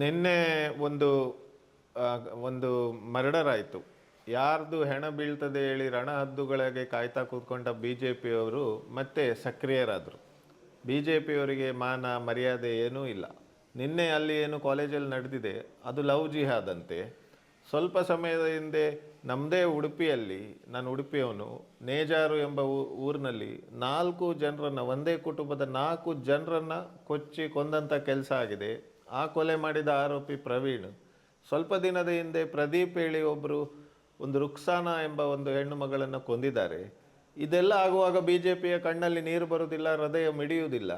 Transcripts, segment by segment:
ನಿನ್ನೆ ಒಂದು ಒಂದು ಮರ್ಡರ್ ಆಯಿತು ಯಾರ್ದು ಹೆಣ ಬೀಳ್ತದೆ ಹೇಳಿ ರಣಹದ್ದುಗಳಿಗೆ ಕಾಯ್ತಾ ಕೂತ್ಕೊಂಡ ಬಿ ಜೆ ಪಿಯವರು ಮತ್ತೆ ಸಕ್ರಿಯರಾದರು. ಬಿ ಜೆ ಪಿಯವರಿಗೆ ಮಾನ, ಮರ್ಯಾದೆ ಏನೂ ಇಲ್ಲ. ನಿನ್ನೆ ಅಲ್ಲಿ ಏನು ಕಾಲೇಜಲ್ಲಿ ನಡೆದಿದೆ, ಅದು ಲವ್ ಜಿಹಾದಂತೆ. ಸ್ವಲ್ಪ ಸಮಯದ ಹಿಂದೆ ನಮ್ಮದೇ ಉಡುಪಿಯಲ್ಲಿ, ನಾನು ಉಡುಪಿಯವನು, ನೇಜಾರು ಎಂಬ ಊರಿನಲ್ಲಿ ನಾಲ್ಕು ಜನರನ್ನು, ಒಂದೇ ಕುಟುಂಬದ ನಾಲ್ಕು ಜನರನ್ನು ಕೊಚ್ಚಿ ಕೊಂದಂಥ ಕೆಲಸ ಆಗಿದೆ. ಆ ಕೊಲೆ ಮಾಡಿದ ಆರೋಪಿ ಪ್ರವೀಣ್ ಸ್ವಲ್ಪ ದಿನದ ಹಿಂದೆ ಪ್ರದೀಪ್ ಹೇಳಿ ಒಬ್ಬರು ಒಂದು ರುಕ್ಸಾನ ಎಂಬ ಒಂದು ಹೆಣ್ಣು ಮಗಳನ್ನು ಕೊಂದಿದ್ದಾರೆ. ಇದೆಲ್ಲ ಆಗುವಾಗ ಬಿ ಜೆ ಪಿಯ ಕಣ್ಣಲ್ಲಿ ನೀರು ಬರುವುದಿಲ್ಲ, ಹೃದಯ ಮಿಡಿಯುವುದಿಲ್ಲ.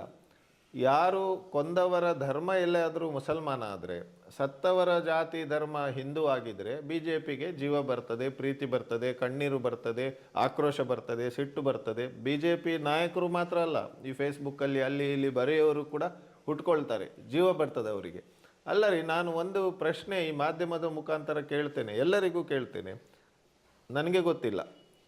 ಯಾರು ಕೊಂದವರ ಧರ್ಮ ಎಲ್ಲಾದರೂ ಮುಸಲ್ಮಾನ ಆದರೆ, ಸತ್ತವರ ಜಾತಿ ಧರ್ಮ ಹಿಂದೂ ಆಗಿದ್ದರೆ ಬಿ ಜೆ ಪಿಗೆ ಜೀವ ಬರ್ತದೆ, ಪ್ರೀತಿ ಬರ್ತದೆ, ಕಣ್ಣೀರು ಬರ್ತದೆ, ಆಕ್ರೋಶ ಬರ್ತದೆ, ಸಿಟ್ಟು ಬರ್ತದೆ. ಬಿ ಜೆ ಪಿ ನಾಯಕರು ಮಾತ್ರ ಅಲ್ಲ, ಈ ಫೇಸ್ಬುಕ್ಕಲ್ಲಿ ಅಲ್ಲಿ, ಇಲ್ಲಿ ಬರೆಯೋರು ಕೂಡ ಹುಟ್ಕೊಳ್ತಾರೆ ಜೀವ ಬರ್ತದೆ ಅವರಿಗೆ. ಅಲ್ಲ ರೀ ನಾನು ಒಂದು ಪ್ರಶ್ನೆ ಈ ಮಾಧ್ಯಮದ ಮುಖಾಂತರ ಕೇಳ್ತೇನೆ, ಎಲ್ಲರಿಗೂ ಕೇಳ್ತೇನೆ. ನನಗೆ ಗೊತ್ತಿಲ್ಲ.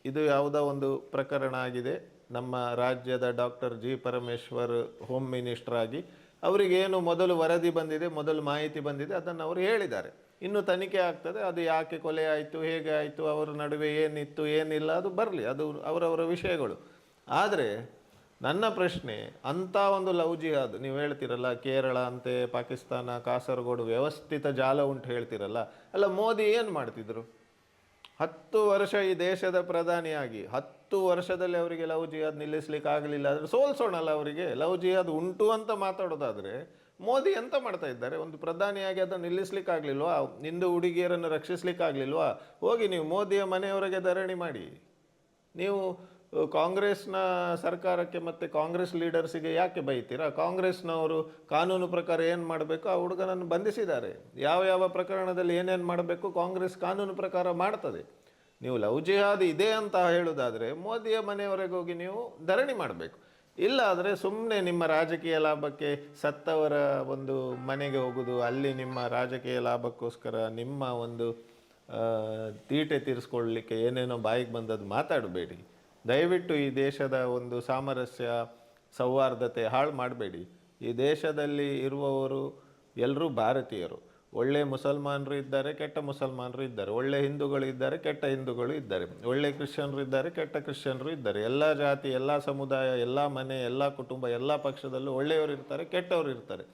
ಇದು ಯಾವುದೋ ಒಂದು ಪ್ರಕರಣ ಆಗಿದೆ. ನಮ್ಮ ರಾಜ್ಯದ doctor G Parameshwar home minister ಆಗಿ ಅವರಿಗೇನು ಮೊದಲು ವರದಿ ಬಂದಿದೆ, ಮೊದಲು ಮಾಹಿತಿ ಬಂದಿದೆ, ಅದನ್ನು ಅವರು ಹೇಳಿದ್ದಾರೆ. ಇನ್ನು ತನಿಖೆ ಆಗ್ತದೆ, ಅದು ಯಾಕೆ ಕೊಲೆ ಆಯಿತು, ಹೇಗೆ ಆಯಿತು, ಅವರ ನಡುವೆ ಏನಿತ್ತು, ಏನಿಲ್ಲ, ಅದು ಬರಲಿ, ಅದು ಅವರವರ ವಿಷಯಗಳು. ಆದರೆ ನನ್ನ ಪ್ರಶ್ನೆ, ಅಂಥ ಒಂದು ಲವ್ ಜಿಹಾದ್ ನೀವು ಹೇಳ್ತೀರಲ್ಲ, ಕೇರಳ ಅಂತೆ, ಪಾಕಿಸ್ತಾನ, ಕಾಸರಗೋಡು ವ್ಯವಸ್ಥಿತ ಜಾಲ ಉಂಟು ಹೇಳ್ತಿರಲ್ಲ, ಅಲ್ಲ ಮೋದಿ ಏನು ಮಾಡ್ತಿದ್ರು? ಹತ್ತು ವರ್ಷ ಈ ದೇಶದ ಪ್ರಧಾನಿಯಾಗಿ, ಹತ್ತು ವರ್ಷದಲ್ಲಿ ಅವರಿಗೆ ಲವ್ ಜಿಹಾದ್ ನಿಲ್ಲಿಸ್ಲಿಕ್ಕೆ ಆಗಲಿಲ್ಲ, ಆದರೆ ಸೋಲ್ಸೋಣಲ್ಲ ಅವರಿಗೆ? ಲವ್ ಜಿಹಾದ್ ಉಂಟು ಅಂತ ಮಾತಾಡೋದಾದರೆ, ಮೋದಿ ಎಂತ ಮಾಡ್ತಾ ಇದ್ದಾರೆ? ಒಂದು ಪ್ರಧಾನಿಯಾಗಿ ಅದನ್ನು ನಿಲ್ಲಿಸ್ಲಿಕ್ಕೆ ಆಗಲಿಲ್ವಾ? ನಿಂದು ಹುಡುಗಿಯರನ್ನು ರಕ್ಷಿಸ್ಲಿಕ್ಕೆ ಆಗಲಿಲ್ವಾ? ಹೋಗಿ ನೀವು ಮೋದಿಯ ಮನೆಯವರೆಗೆ ಧರಣಿ ಮಾಡಿ. ನೀವು ಕಾಂಗ್ರೆಸ್ನ ಸರ್ಕಾರಕ್ಕೆ ಮತ್ತು ಕಾಂಗ್ರೆಸ್ ಲೀಡರ್ಸಿಗೆ ಯಾಕೆ ಬೈತೀರಾ? ಕಾಂಗ್ರೆಸ್ನವರು ಕಾನೂನು ಪ್ರಕಾರ ಏನು ಮಾಡಬೇಕು, ಆ ಹುಡುಗನನ್ನು ಬಂಧಿಸಿದ್ದಾರೆ. ಯಾವ ಯಾವ ಪ್ರಕರಣದಲ್ಲಿ ಏನೇನು ಮಾಡಬೇಕು, ಕಾಂಗ್ರೆಸ್ ಕಾನೂನು ಪ್ರಕಾರ ಮಾಡ್ತದೆ. ನೀವು ಲವ್ ಜಿಹಾದ್ ಇದೆ ಅಂತ ಹೇಳೋದಾದರೆ ಮೋದಿಯ ಮನೆಯವರೆಗೆ ಹೋಗಿ ನೀವು ಧರಣಿ ಮಾಡಬೇಕು. ಇಲ್ಲ ಆದರೆ ಸುಮ್ಮನೆ ನಿಮ್ಮ ರಾಜಕೀಯ ಲಾಭಕ್ಕೆ ಸತ್ತವರ ಒಂದು ಮನೆಗೆ ಹೋಗೋದು, ಅಲ್ಲಿ ನಿಮ್ಮ ರಾಜಕೀಯ ಲಾಭಕ್ಕೋಸ್ಕರ ನಿಮ್ಮ ಒಂದು ತೀಟೆ ತೀರಿಸ್ಕೊಳ್ಳಲಿಕ್ಕೆ ಏನೇನೋ ಬಾಯಿಗೆ ಬಂದದ್ದು ಮಾತಾಡಬೇಡಿ. ದಯವಿಟ್ಟು ಈ ದೇಶದ ಒಂದು ಸಾಮರಸ್ಯ, ಸೌಹಾರ್ದತೆ ಹಾಳು ಮಾಡಬೇಡಿ. ಈ ದೇಶದಲ್ಲಿ ಇರುವವರು ಎಲ್ಲರೂ ಭಾರತೀಯರು. ಒಳ್ಳೆ ಮುಸಲ್ಮಾನರು ಇದ್ದಾರೆ, ಕೆಟ್ಟ ಮುಸಲ್ಮಾನರು ಇದ್ದಾರೆ. ಒಳ್ಳೆ ಹಿಂದೂಗಳು ಇದ್ದಾರೆ, ಕೆಟ್ಟ ಹಿಂದೂಗಳು ಇದ್ದಾರೆ. ಒಳ್ಳೆ ಕ್ರಿಶ್ಚಿಯನ್ರು ಇದ್ದಾರೆ, ಕೆಟ್ಟ ಕ್ರಿಶ್ಚಿಯನ್ರು ಇದ್ದಾರೆ. ಎಲ್ಲ ಜಾತಿ, ಎಲ್ಲ ಸಮುದಾಯ, ಎಲ್ಲ ಮನೆ, ಎಲ್ಲ ಕುಟುಂಬ, ಎಲ್ಲ ಪಕ್ಷದಲ್ಲೂ ಒಳ್ಳೆಯವರು ಇರ್ತಾರೆ, ಕೆಟ್ಟವರು ಇರ್ತಾರೆ.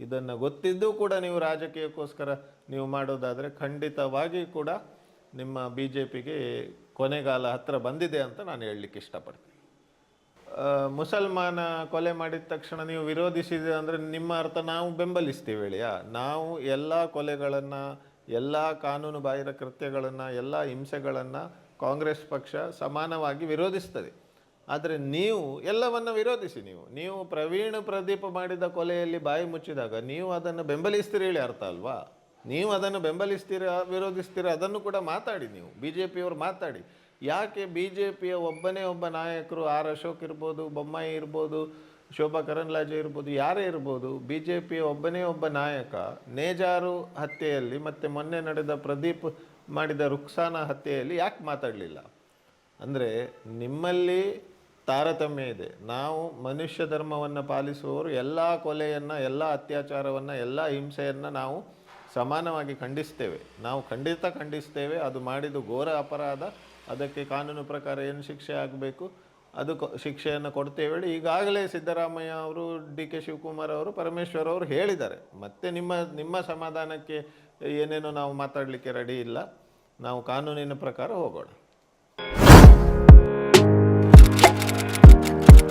ಇದನ್ನು ಗೊತ್ತಿದ್ದೂ ಕೂಡ ನೀವು ರಾಜಕೀಯಕ್ಕೋಸ್ಕರ ನೀವು ಮಾಡೋದಾದರೆ ಖಂಡಿತವಾಗಿ ಕೂಡ ನಿಮ್ಮ ಬಿ ಜೆ ಪಿಗೆ ಕೊನೆಗಾಲ ಹತ್ತಿರ ಬಂದಿದೆ ಅಂತ ನಾನು ಹೇಳಲಿಕ್ಕೆ ಇಷ್ಟಪಡ್ತೀನಿ. ಮುಸಲ್ಮಾನ ಕೊಲೆ ಮಾಡಿದ ತಕ್ಷಣ ನೀವು ವಿರೋಧಿಸಿದೆ ಅಂದರೆ ನಿಮ್ಮ ಅರ್ಥ ನಾವು ಬೆಂಬಲಿಸ್ತೀವಿ ಹೇಳಿಯಾ ನಾವು ಎಲ್ಲ ಕೊಲೆಗಳನ್ನು, ಎಲ್ಲ ಕಾನೂನು ಬಾಹಿರ ಕೃತ್ಯಗಳನ್ನು, ಎಲ್ಲ ಹಿಂಸೆಗಳನ್ನು ಕಾಂಗ್ರೆಸ್ ಪಕ್ಷ ಸಮಾನವಾಗಿ ವಿರೋಧಿಸ್ತದೆ. ಆದರೆ ನೀವು ಎಲ್ಲವನ್ನು ವಿರೋಧಿಸಿ ನೀವು. ನೀವು ಪ್ರವೀಣ್ ಪ್ರದೀಪ ಮಾಡಿದ ಕೊಲೆಯಲ್ಲಿ ಬಾಯಿ ಮುಚ್ಚಿದಾಗ ನೀವು ಅದನ್ನು ಬೆಂಬಲಿಸ್ತೀರಿ ಹೇಳಿ ಅರ್ಥ ಅಲ್ವಾ? ನೀವು ಅದನ್ನು ಬೆಂಬಲಿಸ್ತೀರಾ, ವಿರೋಧಿಸ್ತೀರಾ, ಅದನ್ನು ಕೂಡ ಮಾತಾಡಿ ನೀವು. ಬಿ ಜೆ ಪಿಯವರು ಮಾತಾಡಿ. ಯಾಕೆ ಬಿ ಜೆ ಪಿಯ ಒಬ್ಬನೇ ಒಬ್ಬ ನಾಯಕರು ಆರ್ ಅಶೋಕ್ ಇರ್ಬೋದು, ಬೊಮ್ಮಾಯಿ ಇರ್ಬೋದು, ಶೋಭಾ ಕರಂದ್ಲಾಜೆ ಇರ್ಬೋದು, ಯಾರೇ ಇರ್ಬೋದು ಬಿ ಜೆ ಪಿಯ ಒಬ್ಬನೇ ಒಬ್ಬ ನಾಯಕ ನೇಜಾರು ಹತ್ಯೆಯಲ್ಲಿ ಮತ್ತು ಮೊನ್ನೆ ನಡೆದ ಪ್ರದೀಪ್ ಮಾಡಿದ ರುಕ್ಸಾನ ಹತ್ಯೆಯಲ್ಲಿ ಯಾಕೆ ಮಾತಾಡಲಿಲ್ಲ? ಅಂದರೆ ನಿಮ್ಮಲ್ಲಿ ತಾರತಮ್ಯ ಇದೆ. ನಾವು ಮನುಷ್ಯ ಧರ್ಮವನ್ನು ಪಾಲಿಸುವವರು, ಎಲ್ಲ ಕೊಲೆಯನ್ನು, ಎಲ್ಲ ಅತ್ಯಾಚಾರವನ್ನು, ಎಲ್ಲ ಹಿಂಸೆಯನ್ನು ನಾವು ಸಮಾನವಾಗಿ ಖಂಡಿಸ್ತೇವೆ. ನಾವು ಖಂಡಿತ ಖಂಡಿಸ್ತೇವೆ. ಅದು ಮಾಡಿದ ಘೋರ ಅಪರಾಧ. ಅದಕ್ಕೆ ಕಾನೂನು ಪ್ರಕಾರ ಏನು ಶಿಕ್ಷೆ ಆಗಬೇಕು? ಅದು ಶಿಕ್ಷೆಯನ್ನು ಕೊಡ್ತೇವೆ ಹೇಳಿ ಈಗಾಗಲೇ ಸಿದ್ದರಾಮಯ್ಯ ಅವರು, ಡಿ ಕೆ ಶಿವಕುಮಾರ್ ಅವರು, ಪರಮೇಶ್ವರ್ ಅವರು ಹೇಳಿದ್ದಾರೆ. ಮತ್ತೆ ನಿಮ್ಮ ನಿಮ್ಮ ಸಮಾಧಾನಕ್ಕೆ ಏನೇನೋ ನಾವು ಮಾತಾಡಲಿಕ್ಕೆ ರೆಡಿ ಇಲ್ಲ. ನಾವು ಕಾನೂನಿನ ಪ್ರಕಾರ ಹೋಗೋಣ.